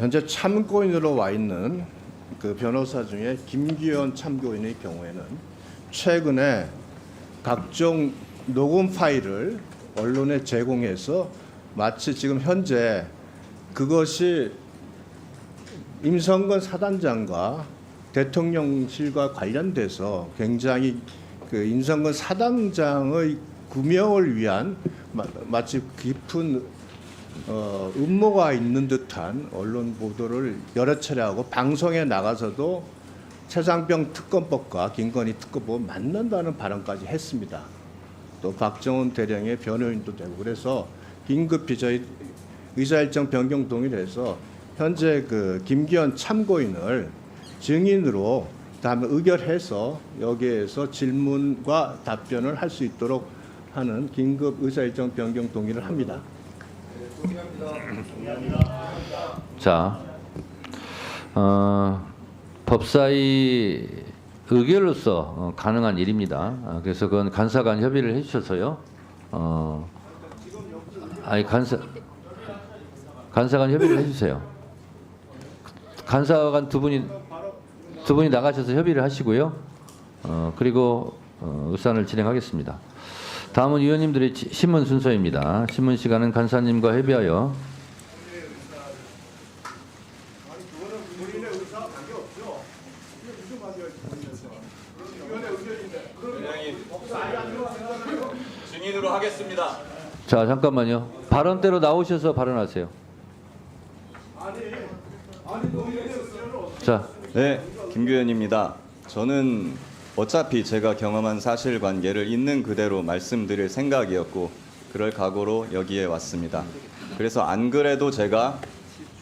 현재 참고인으로 와 있는 그 변호사 중에 김기현 참고인의 경우에는 최근에 각종 녹음 파일을 언론에 제공해서 마치 지금 현재 그것이 임성근 사단장과 대통령실과 관련돼서 굉장히 그 임성근 사단장의 구명을 위한 마, 마치 깊은 어, 음모가 있는 듯한 언론 보도를 여러 차례 하고 방송에 나가서도 최상병 특검법과 김건희 특검법 맞는다는 발언까지 했습니다. 또 박정훈 대령의 변호인도 되고 그래서 긴급히 저희 의사 일정 변경 동의를 해서 현재 그 김기현 참고인을 증인으로 다음에 의결해서 여기에서 질문과 답변을 할 수 있도록 하는 긴급 의사 일정 변경 동의를 합니다. 자, 어, 법사위 의결로서 어, 가능한 일입니다. 아, 그래서 그건 간사 간 협의를 해주셔서요. 어, 아니 간사 간사 간 협의를 해주세요. 간사 간 두 분이 두 분이 나가셔서 협의를 하시고요. 어, 그리고 어, 의산을 진행하겠습니다. 다음은 위원님들의 지- 신문 순서입니다. 신문 시간은 간사님과 협의하여 증인으로 하겠습니다. 자 잠깐만요. 발언대로 나오셔서 발언하세요. 자, 네, 김규현입니다. 저는 어차피 제가 경험한 사실관계를 있는 그대로 말씀드릴 생각이었고 그럴 각오로 여기에 왔습니다. 그래서 안 그래도 제가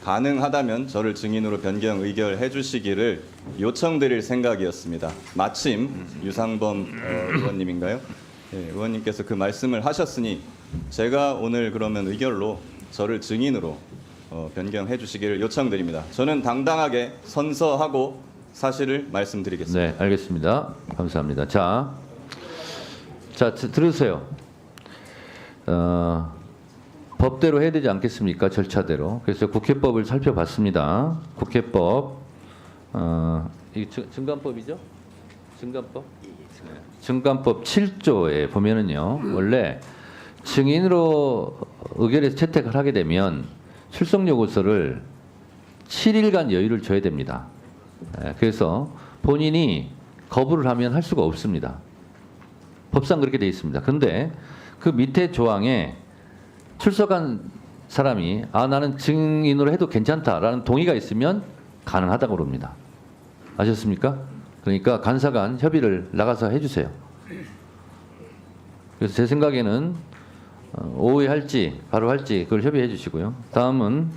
가능하다면 저를 증인으로 변경 의결해 주시기를 요청드릴 생각이었습니다. 마침 유상범 어, 의원님인가요? 네, 의원님께서 그 말씀을 하셨으니 제가 오늘 그러면 의결로 저를 증인으로 어, 변경해 주시기를 요청드립니다. 저는 당당하게 선서하고 사실을 말씀드리겠습니다. 네, 알겠습니다. 감사합니다. 자, 자 드- 들으세요. 어, 법대로 해야 되지 않겠습니까? 절차대로. 그래서 국회법을 살펴봤습니다. 국회법, 어, 이 증- 증감법이죠? 증감법? 네. 증감법 7조에 보면은요, 원래 증인으로 의결해서 채택을 하게 되면 출석 요구서를 7일간 여유를 줘야 됩니다. 예, 그래서 본인이 거부를 하면 할 수가 없습니다. 법상 그렇게 되어 있습니다. 근데 그 밑에 조항에 출석한 사람이 아 나는 증인으로 해도 괜찮다라는 동의가 있으면 가능하다고 그럽니다. 아셨습니까? 그러니까 간사간 협의를 나가서 해주세요. 그래서 제 생각에는 어, 오후에 할지 바로 할지 그걸 협의해 주시고요. 다음은